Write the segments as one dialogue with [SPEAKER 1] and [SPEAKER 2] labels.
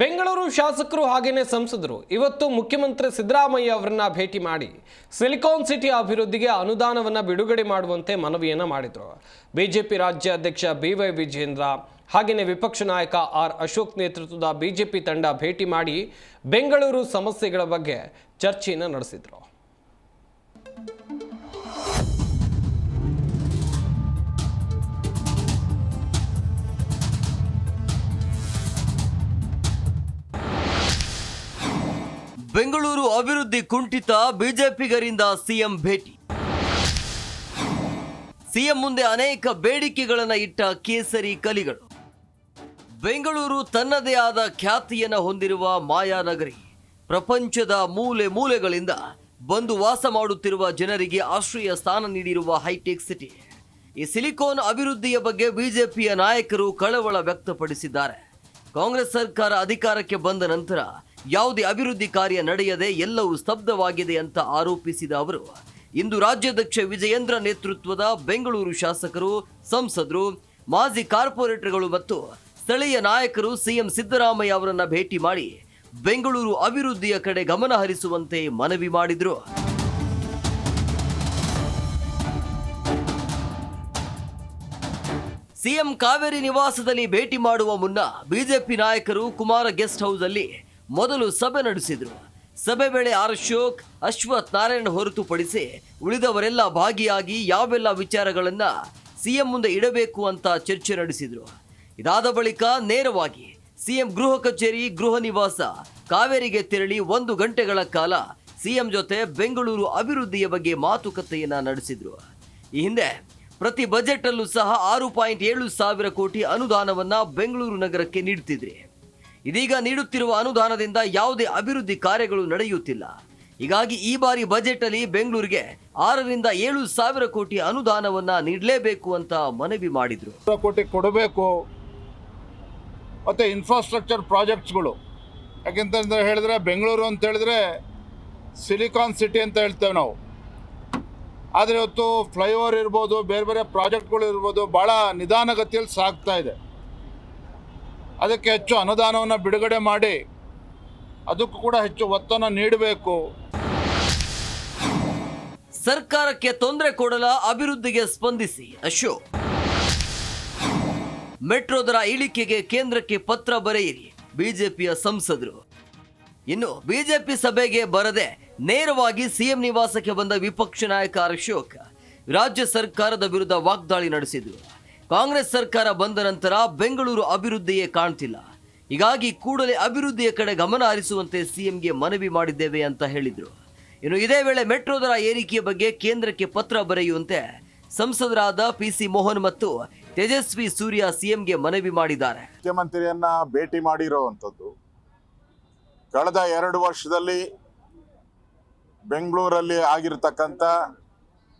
[SPEAKER 1] ಬೆಂಗಳೂರು ಶಾಸಕರು ಹಾಗೇನೆ ಸಂಸದರು. ಇವತ್ತು ಮುಖ್ಯಮಂತ್ರಿ ಸಿದ್ದರಾಮಯ್ಯ ಅವರನ್ನ ಭೇಟಿ ಮಾಡಿ ಸಿಲಿಕಾನ್ ಸಿಟಿ ಅಭಿವೃದ್ಧಿಗೆ ಅನುದಾನವನ್ನ ಬಿಡುಗಡೆ ಮಾಡುವಂತೆ ಮನವಿಯನ್ನು ಮಾಡಿದರು. ಬಿಜೆಪಿ ರಾಜ್ಯಾಧ್ಯಕ್ಷ ಬಿ ವೈ ವಿಜೇಂದ್ರ ಹಾಗೆಯೇ ವಿಪಕ್ಷ ನಾಯಕ ಆರ್ ಅಶೋಕ್ ನೇತೃತ್ವದ ಬಿಜೆಪಿ ತಂಡ ಭೇಟಿ ಮಾಡಿ ಬೆಂಗಳೂರು ಸಮಸ್ಯೆಗಳ ಬಗ್ಗೆ ಚರ್ಚೆಯನ್ನು ನಡೆಸಿದರು.
[SPEAKER 2] ಬೆಂಗಳೂರು ಅಭಿವೃದ್ಧಿ ಕುಂಠಿತ ಬಿಜೆಪಿಗರಿಂದ ಸಿಎಂ ಭೇಟಿ. ಸಿಎಂ ಮುಂದೆ ಅನೇಕ ಬೇಡಿಕೆಗಳನ್ನು ಇಟ್ಟ ಕೇಸರಿ ಕಲಿಗಳು. ಬೆಂಗಳೂರು ತನ್ನದೇ ಆದ ಖ್ಯಾತಿಯನ್ನು ಹೊಂದಿರುವ ಮಾಯಾನಗರಿ. ಪ್ರಪಂಚದ ಮೂಲೆ ಮೂಲೆಗಳಿಂದ ಬಂದು ವಾಸ ಮಾಡುತ್ತಿರುವ ಜನರಿಗೆ ಆಶ್ರಯ ಸ್ಥಾನ ನೀಡಿರುವ ಹೈಟೆಕ್ ಸಿಟಿ. ಈ ಸಿಲಿಕಾನ್ ಅಭಿವೃದ್ಧಿಯ ಬಗ್ಗೆ ಬಿಜೆಪಿಯ ನಾಯಕರು ಕಳವಳ ವ್ಯಕ್ತಪಡಿಸಿದ್ದಾರೆ. ಕಾಂಗ್ರೆಸ್ ಸರ್ಕಾರ ಅಧಿಕಾರಕ್ಕೆ ಬಂದ ನಂತರ ಯಾವುದೇ ಅಭಿವೃದ್ಧಿ ಕಾರ್ಯ ನಡೆಯದೆ ಎಲ್ಲವೂ ಸ್ತಬ್ಧವಾಗಿದೆ ಅಂತ ಆರೋಪಿಸಿದ ಅವರು. ಇಂದು ರಾಜ್ಯಾಧ್ಯಕ್ಷ ವಿಜಯೇಂದ್ರ ನೇತೃತ್ವದ ಬೆಂಗಳೂರು ಶಾಸಕರು, ಸಂಸದರು, ಮಾಜಿ ಕಾರ್ಪೊರೇಟರ್ಗಳು ಮತ್ತು ಸ್ಥಳೀಯ ನಾಯಕರು ಸಿಎಂ ಸಿದ್ದರಾಮಯ್ಯ ಅವರನ್ನು ಭೇಟಿ ಮಾಡಿ ಬೆಂಗಳೂರು ಅಭಿವೃದ್ಧಿಯ ಕಡೆ ಗಮನ ಹರಿಸುವಂತೆ ಮನವಿ ಮಾಡಿದರು. ಸಿಎಂ ಕಾವೇರಿ ನಿವಾಸದಲ್ಲಿ ಭೇಟಿ ಮಾಡುವ ಮುನ್ನ ಬಿಜೆಪಿ ನಾಯಕರು ಕುಮಾರ ಗೆಸ್ಟ್ ಹೌಸ್ ಅಲ್ಲಿ ಮೊದಲು ಸಭೆ ನಡೆಸಿದರು. ಸಭೆ ವೇಳೆ ಆರ್ ಅಶೋಕ್, ಅಶ್ವಥ್ ನಾರಾಯಣ್ ಹೊರತುಪಡಿಸಿ ಉಳಿದವರೆಲ್ಲ ಭಾಗಿಯಾಗಿ ಯಾವೆಲ್ಲ ವಿಚಾರಗಳನ್ನ ಸಿಎಂ ಮುಂದೆ ಇಡಬೇಕು ಅಂತ ಚರ್ಚೆ ನಡೆಸಿದರು. ಇದಾದ ಬಳಿಕ ನೇರವಾಗಿ ಸಿಎಂ ಗೃಹ ಕಚೇರಿ, ಗೃಹ ನಿವಾಸ, ಕಾವೇರಿಗೆ ತೆರಳಿ ಒಂದು ಗಂಟೆಗಳ ಕಾಲ ಸಿಎಂ ಜೊತೆ ಬೆಂಗಳೂರು ಅಭಿವೃದ್ಧಿಯ ಬಗ್ಗೆ ಮಾತುಕತೆಯನ್ನ ನಡೆಸಿದ್ರು. ಈ ಹಿಂದೆ ಪ್ರತಿ ಬಜೆಟ್ ಅಲ್ಲೂ ಸಹ ಆರು ಪಾಯಿಂಟ್ ಏಳು ಸಾವಿರ ಕೋಟಿ ಅನುದಾನವನ್ನ ಬೆಂಗಳೂರು ನಗರಕ್ಕೆ ನೀಡುತ್ತಿದ್ರಿ ಇದೀಗ ನೀಡುತ್ತಿರುವ ಅನುದಾನದಿಂದ ಯಾವುದೇ ಅಭಿವೃದ್ಧಿ ಕಾರ್ಯಗಳು ನಡೆಯುತ್ತಿಲ್ಲ. ಹೀಗಾಗಿ ಈ ಬಾರಿ ಬಜೆಟ್ ಅಲ್ಲಿ ಬೆಂಗಳೂರಿಗೆ ಆರರಿಂದ ಏಳು ಸಾವಿರ ಕೋಟಿ ಅನುದಾನವನ್ನ ನೀಡಲೇಬೇಕು ಅಂತ ಮನವಿ ಮಾಡಿದ್ರು.
[SPEAKER 3] ಕೋಟಿ ಕೊಡಬೇಕು. ಮತ್ತು ಇನ್ಫ್ರಾಸ್ಟ್ರಕ್ಚರ್ ಪ್ರಾಜೆಕ್ಟ್ಸ್ಗಳು ಯಾಕೆಂತಂದ್ರೆ ಹೇಳಿದ್ರೆ ಬೆಂಗಳೂರು ಅಂತ ಹೇಳಿದ್ರೆ ಸಿಲಿಕಾನ್ ಸಿಟಿ ಅಂತ ಹೇಳ್ತೇವೆ ನಾವು. ಆದರೆ ಇವತ್ತು ಫ್ಲೈಓವರ್ ಇರ್ಬೋದು, ಬೇರೆ ಬೇರೆ ಪ್ರಾಜೆಕ್ಟ್ಗಳು ಇರ್ಬೋದು ಭಾಳ ನಿಧಾನಗತಿಯಲ್ಲಿ ಸಾಗ್ತಾ ಇದೆ. ಅದಕ್ಕೆ ಹೆಚ್ಚು ಅನುದಾನವನ್ನು ಬಿಡುಗಡೆ ಮಾಡಿ ಅದಕ್ಕೂ ಕೂಡ ಹೆಚ್ಚು ಒತ್ತನ್ನು ನೀಡಬೇಕು.
[SPEAKER 2] ಸರ್ಕಾರಕ್ಕೆ ತೊಂದರೆ ಕೊಡಲ, ಅಭಿವೃದ್ಧಿಗೆ ಸ್ಪಂದಿಸಿ, ಅಶೋಕ್. ಮೆಟ್ರೋ ದರ ಇಳಿಕೆಗೆ ಕೇಂದ್ರಕ್ಕೆ ಪತ್ರ ಬರೆಯಿರಿ, ಬಿಜೆಪಿಯ ಸಂಸದರು. ಇನ್ನು ಬಿಜೆಪಿ ಸಭೆಗೆ ಬರದೆ ನೇರವಾಗಿ ಸಿಎಂ ನಿವಾಸಕ್ಕೆ ಬಂದ ವಿಪಕ್ಷ ನಾಯಕ ಅಶೋಕ್ ರಾಜ್ಯ ಸರ್ಕಾರದ ವಿರುದ್ಧ ವಾಗ್ದಾಳಿ ನಡೆಸಿದರು. ಕಾಂಗ್ರೆಸ್ ಸರ್ಕಾರ ಬಂದ ನಂತರ ಬೆಂಗಳೂರು ಅಭಿವೃದ್ಧಿಯೇ ಕಾಣ್ತಿಲ್ಲ. ಹೀಗಾಗಿ ಕೂಡಲೇ ಅಭಿವೃದ್ಧಿಯ ಕಡೆ ಗಮನ ಹರಿಸುವಂತೆ ಸಿಎಂಗೆ ಮನವಿ ಮಾಡಿದ್ದೇವೆ ಅಂತ ಹೇಳಿದರು. ಇನ್ನು ಇದೇ ವೇಳೆ ಮೆಟ್ರೋ ದರ ಏರಿಕೆಯ ಬಗ್ಗೆ ಕೇಂದ್ರಕ್ಕೆ ಪತ್ರ ಬರೆಯುವಂತೆ ಸಂಸದರಾದ ಪಿ ಸಿ ಮೋಹನ್ ಮತ್ತು ತೇಜಸ್ವಿ ಸೂರ್ಯ ಸಿಎಂಗೆ ಮನವಿ ಮಾಡಿದ್ದಾರೆ.
[SPEAKER 3] ಮುಖ್ಯಮಂತ್ರಿಯನ್ನ ಭೇಟಿ ಮಾಡಿರುವಂಥದ್ದು. ಕಳೆದ ಎರಡು ವರ್ಷದಲ್ಲಿ ಬೆಂಗಳೂರಲ್ಲಿ ಆಗಿರ್ತಕ್ಕಂಥ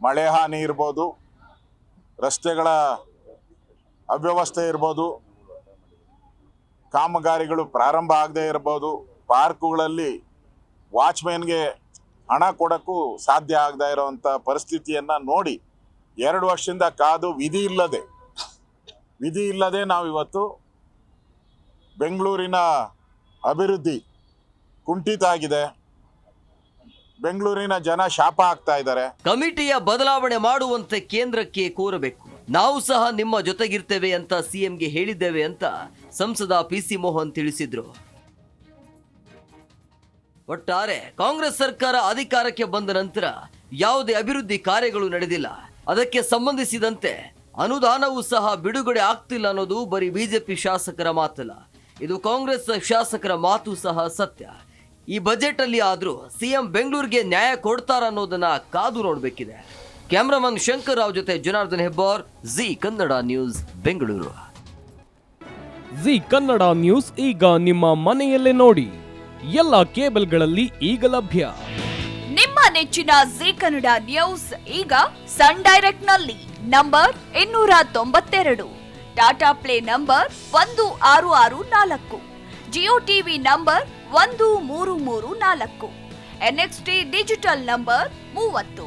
[SPEAKER 3] ಮಳೆ ಹಾನಿ ಇರ್ಬೋದು, ರಸ್ತೆಗಳ ಅವ್ಯವಸ್ಥೆ ಇರ್ಬೋದು. ಕಾಮಗಾರಿಗಳು ಪ್ರಾರಂಭ ಆಗದೇ ಇರ್ಬೋದು. ಪಾರ್ಕುಗಳಲ್ಲಿ ವಾಚ್ಮ್ಯಾನ್ಗೆ ಹಣ ಕೊಡೋಕ್ಕೂ ಸಾಧ್ಯ ಆಗದೆ ಇರೋವಂಥ ಪರಿಸ್ಥಿತಿಯನ್ನು ನೋಡಿ ಎರಡು ವರ್ಷದಿಂದ ಕಾದು ವಿಧಿ ಇಲ್ಲದೆ ವಿಧಿ ಇಲ್ಲದೆ ನಾವು ಇವತ್ತು ಬೆಂಗಳೂರಿನ ಅಭಿವೃದ್ಧಿ ಕುಂಠಿತ ಆಗಿದೆ. ಬೆಂಗಳೂರಿನ ಜನ ಶಾಪ ಆಗ್ತಾ ಇದ್ದಾರೆ.
[SPEAKER 2] ಕಮಿಟಿಯ ಬದಲಾವಣೆ ಮಾಡುವಂತೆ ಕೇಂದ್ರಕ್ಕೆ ಕೋರಬೇಕು. ನಾವು ಸಹ ನಿಮ್ಮ ಜೊತೆಗಿರ್ತೇವೆ ಅಂತ ಸಿಎಂಗೆ ಹೇಳಿದ್ದೇವೆ ಅಂತ ಸಂಸದ ಪಿ ಸಿ ಮೋಹನ್ ತಿಳಿಸಿದ್ರು. ಒಟ್ಟಾರೆ ಕಾಂಗ್ರೆಸ್ ಸರ್ಕಾರ ಅಧಿಕಾರಕ್ಕೆ ಬಂದ ನಂತರ ಯಾವುದೇ ಅಭಿವೃದ್ಧಿ ಕಾರ್ಯಗಳು ನಡೆದಿಲ್ಲ. ಅದಕ್ಕೆ ಸಂಬಂಧಿಸಿದಂತೆ ಅನುದಾನವೂ ಸಹ ಬಿಡುಗಡೆ ಆಗ್ತಿಲ್ಲ ಅನ್ನೋದು ಬರೀ ಬಿಜೆಪಿ ಶಾಸಕರ ಮಾತಲ್ಲ. ಇದು ಕಾಂಗ್ರೆಸ್ ಶಾಸಕರ ಮಾತು ಸಹ ಸತ್ಯ. ಈ ಬಜೆಟ್ ಅಲ್ಲಿ ಆದ್ರೂ ಸಿಎಂ ಬೆಂಗಳೂರಿಗೆ ನ್ಯಾಯ ಕೊಡ್ತಾರ ಅನ್ನೋದನ್ನ ಕಾದು ನೋಡಬೇಕಿದೆ. ಕ್ಯಾಮ್ರಾಮನ್ ಶಂಕರ್ ರಾವ್ ಜೊತೆ Janardhan Hebbar Zee Kannada news Bengaluru.
[SPEAKER 4] Zee Kannada news ಈಗ ನಿಮ್ಮ ಮನೆಯಲ್ಲೇ ನೋಡಿ. ಎಲ್ಲ ಕೇಬಲ್ಗಳಲ್ಲಿ ಈಗ ಲಭ್ಯ.
[SPEAKER 5] ನಿಮ್ಮ ನೆಚ್ಚಿನ ಜಿ ಕನ್ನಡ ನ್ಯೂಸ್ ಈಗ ಸನ್ ಡೈರೆಕ್ಟ್ನಲ್ಲಿ ನಂಬರ್ ಇನ್ನೂರ ತೊಂಬತ್ತೆರಡು. ಟಾಟಾ ಪ್ಲೇ ನಂಬರ್ ಒಂದು ಆರು ಆರು ನಾಲ್ಕು. ಜಿಯೋ ಟಿವಿ ನಂಬರ್ ಒಂದು ಮೂರು ಮೂರು ನಾಲ್ಕು. ಎನ್ಎಕ್ಸ್ಟಿ ಡಿಜಿಟಲ್ ನಂಬರ್ ಮೂವತ್ತು.